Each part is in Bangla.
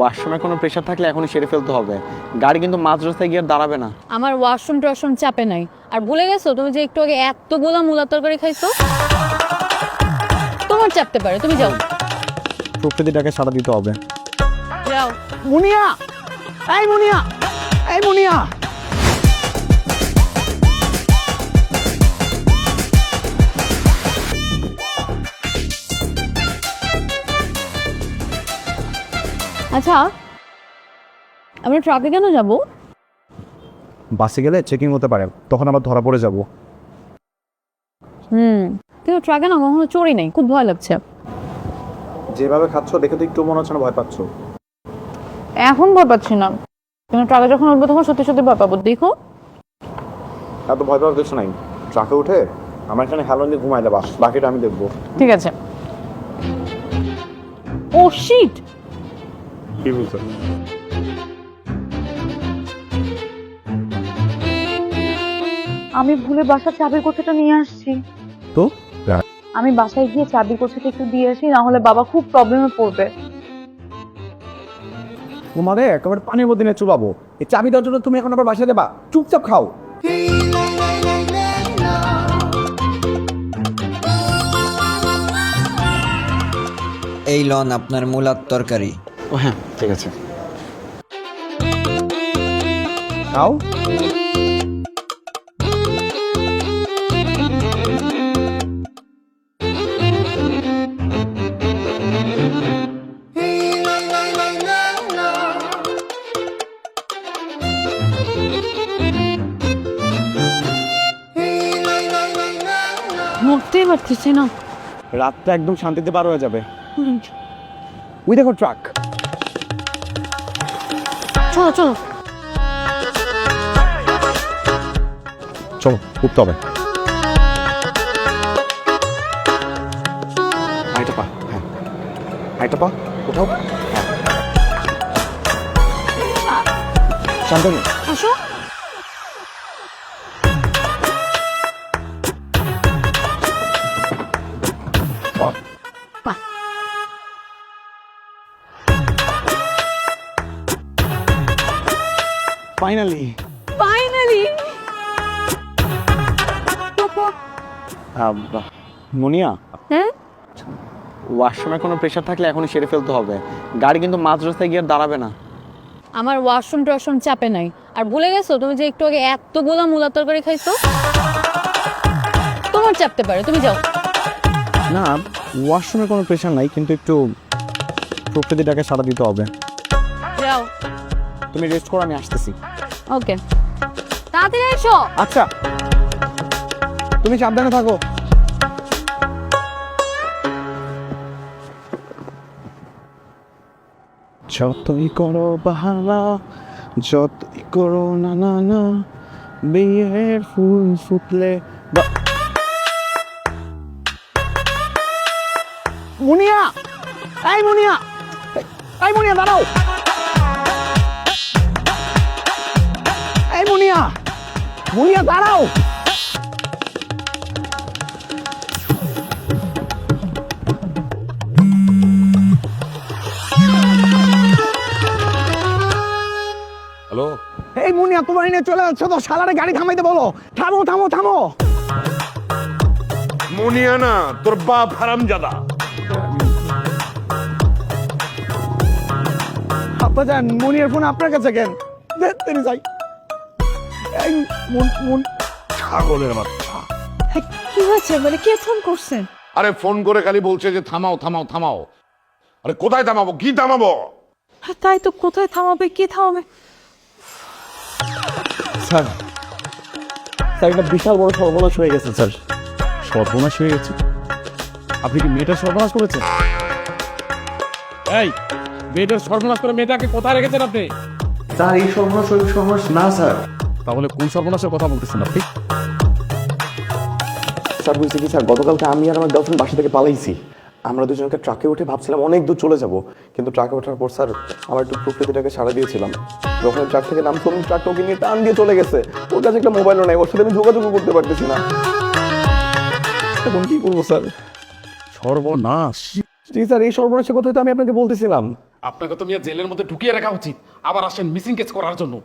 ওয়াশরুমে কোনো প্রেশার থাকলে এখনই সেরে ফেলতে হবে। গাড়ি কিন্তু মাঝ রাস্তায় গিয়ে আর দাঁড়াবে না। আমার ওয়াশরুম টশরুম চাপে নাই। আর ভুলে গেছো? তুমি যে একটু আগে এতগুলো মূলা তরকারি খাইছো? তোমার চাপতে পারে তুমি যাও। প্রকৃতিটাকে সাড়া দিতে হবে। যাও। মুনিয়া! এই মুনিয়া! এই মুনিয়া! আচ্ছা আমরা ট্রাকে কেন যাব? বাসে গেলে চেকিং হতে পারে তখন আবার ধরা পড়ে যাব। হুম কিন্তু ট্রাকে না কখনো চড়ি নেই খুব ভয় লাগছে। যেভাবে খাচ্ছ দেখে তো একটু মনে হচ্ছে না ভয় পাচ্ছ। এখন ভয় পাচ্ছি না। কিন্তু ট্রাকে যখন উঠবো তখন সত্যি সত্যি ভয় পাবো দেখো। এত ভয় পাওয়ার কিছু নাই। ট্রাকে উঠে আমার এখানে হ্যালো দিয়ে ঘুমাই দেবা বাকিটা আমি দেখব। ঠিক আছে। ও শিট কি বলছো? আমি ভুলে বাসার চাবির কোথাটা নিয়ে আসছি। তো? আমি বাসায় গিয়ে চাবির কোথাটা একটু দিয়ে আসি না হলে বাবা খুব প্রবলেমে পড়বে। তোমারে একেবারে পানির মধ্যে নিয়ে চুবাবো। এই চাবি দেওয়ার জন্য তুমি এখন আবার বাসায় দেবা চুপচাপ খাও। এই লন আপনার মূলার তরকারি। ও হ্যাঁ ঠিক আছে। খাও নড়তেই পারতেছি না। রাতটা একদম শান্তিতে পার হয়ে যাবে। ওই দেখো ট্রাক। চলো চলো। চলো উঠতে হবে। আইটা পা হ্যাঁ। আইটা পা কোথাও হ্যাঁ। শান্তনু। আসো। Finally finally Muniya. হ্যাঁ? ওয়াশরুমে কোনো প্রেশার থাকলে এখনই সেরে ফেলতে হবে। গাড়ি কিন্তু মাঝ রাস্তায় গিয়ে দাঁড়াবে না। আমার ওয়াশরুম টশরুম চাপে নাই। আর ভুলে গেছো তুমি যে একটু আগে এতগুলো মূলা তরকারি খাইছো? তোমার চাপতে পারে তুমি যাও। না ওয়াশরুমে কোনো প্রেশার নাই কিন্তু একটু প্রকৃতিটাকে সাড়া দিতে হবে। যাও। তুমি রেস্ট করো আমি আসতেছি। ওকে। তাড়াতাড়ি এসো। আচ্ছা। তুমি সাবধানে থাকো। যতই করো বাহানা, যতই করো না না না বিয়ের ফুল ফুটলে মুনিয়া! এই মুনিয়া! এই মুনিয়া, দাঁড়াও। মুনিয়া দাঁড়াও। হ্যালো? এই মুনিয়া তোমার নিয়ে চলে যাচ্ছে তো? শালারে গাড়ি থামাইতে বলো। থামো থামো থামো। মুনিয়ানা তোর বাপ হারামজাদা। আপা যান মুনিয়ার ফোন আপনার কাছে কেন? দেখতে যাই। এই মুন মুন। ছাগলের বাচ্চা। কি হয়েছে? মানে কে ফোন করছেন আরে ফোন করে খালি বলছে যে থামাও থামাও থামাও। আরে কোথায় থামাবো? কি থামাবো? হ্যাঁ, তাই তো কোথায় থামাবে কে থামাবে? স্যার স্যার একটা বিশাল বড় সর্বনাশ হয়ে গেছে স্যার। সর্বনাশ হয়ে গেছে? আপনি কি মেয়েটার সর্বনাশ করেছেন? এই মেয়েটার সর্বনাশ করে মেয়েটাকে কোথায় রেখেছেন আপনি? স্যার এই সর্বনাশ ওই সর্বনাশ না স্যার। তাহলে কোন সর্বনাশের কথা বলতেছেন আপনি? স্যার বুঝছি কি স্যার গতকালকে আমি আর আমার গার্লফ্রেন্ড বাসা থেকে পালাইছি। আমরা দুজনকে ট্রাকে উঠে ভাবছিলাম অনেক দূর চলে যাব কিন্তু ট্রাকে ওঠার পর স্যার আমার একটু প্রকৃতিটাকে সাড়া দিয়েছিলাম। যখন ট্রাক থেকে নামতো আমি ট্রাকটা ওকে নিয়ে টান দিয়ে চলে গেছে। ওর কাছে একটা মোবাইলও নাই ওর সাথে আমি যোগাযোগও করতে পারতেছি না। এখন কি করব স্যার? সর্বনাশ। জি স্যার এই সর্বনাশের কথাই তো আমি আপনাকে বলতেছিলাম। আপনাকে তো মিয়া জেলের মধ্যে ঢুকিয়ে রাখা উচিত। আবার আসেন মিসিং কেস করার জন্য।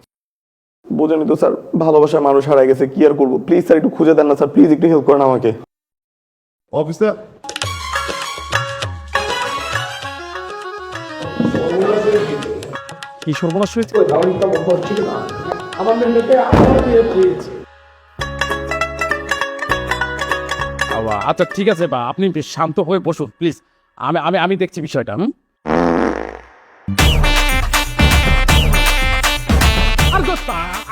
বোঝেনি তো স্যার ভালোবাসার মানুষ হারাই গেছে কি আর করব? প্লিজ স্যার একটু খুঁজে দেন না স্যার প্লিজ একটু হেল্প করেন আমাকে। অফিসার কি সর্বনাশ হয়েছে? আবা, আচ্ছা ঠিক আছে বা আপনি বেশ শান্ত হয়ে বসুন প্লিজ আমি আমি আমি দেখছি বিষয়টা হুম?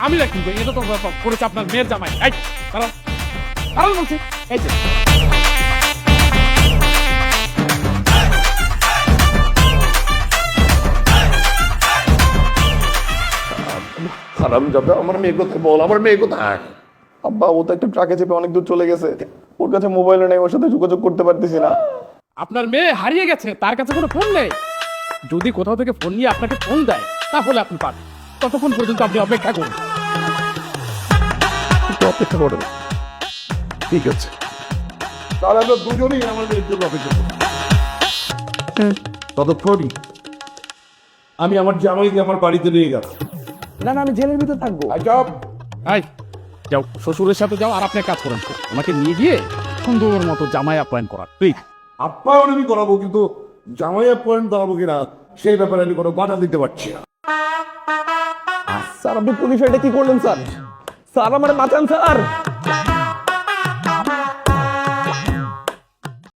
আমি রাখি এটা তো করেছে আপনার মেয়ের জামাই। এই কারণ কারণ বলছি। এই যে। হারাম যাবে আমার মেয়ে কোথায় বল? আমার মেয়ে কোথায়? আব্বা ও তো একটা ট্রাকে চেপে অনেক দূর চলে গেছে। ওর কাছে মোবাইলও নেই ওর সাথে যোগাযোগ করতে পারতেছি না। আপনার মেয়ে হারিয়ে গেছে তার কাছে কোনো ফোন নেই। যদি কোথাও থেকে ফোন নিয়ে আপনাকে ফোন দেয় তাহলে আপনি পান ততক্ষণ পর্যন্ত আপনি অপেক্ষা করুন। একটু অপেক্ষা করো ঠিক আছে। তাহলে আমরা দুজনেই আমার মেয়ের জন্য অপেক্ষা করব। ততক্ষণই আমি আমার জামাইকে আমার বাড়িতে নিয়ে গেলাম না না আমি জেলের ভিতরে থাকব। আজব আই যাও। শ্বশুরের সাথে যাও আর আপনি কাজ করেন। আমাকে নিয়ে গিয়ে সুন্দর মতো জামাই আপ্যায়ন করার প্লিজ আপ্যায়ন আমি করাবো কিন্তু জামাই আপ্যায়ন করাবো কিনা সেই ব্যাপারে আমি কোনো বাধা দিতে পারছি না। স্যার আপনি পুলিশ কি করলেন স্যার? স্যার আমার মাথান স্যার!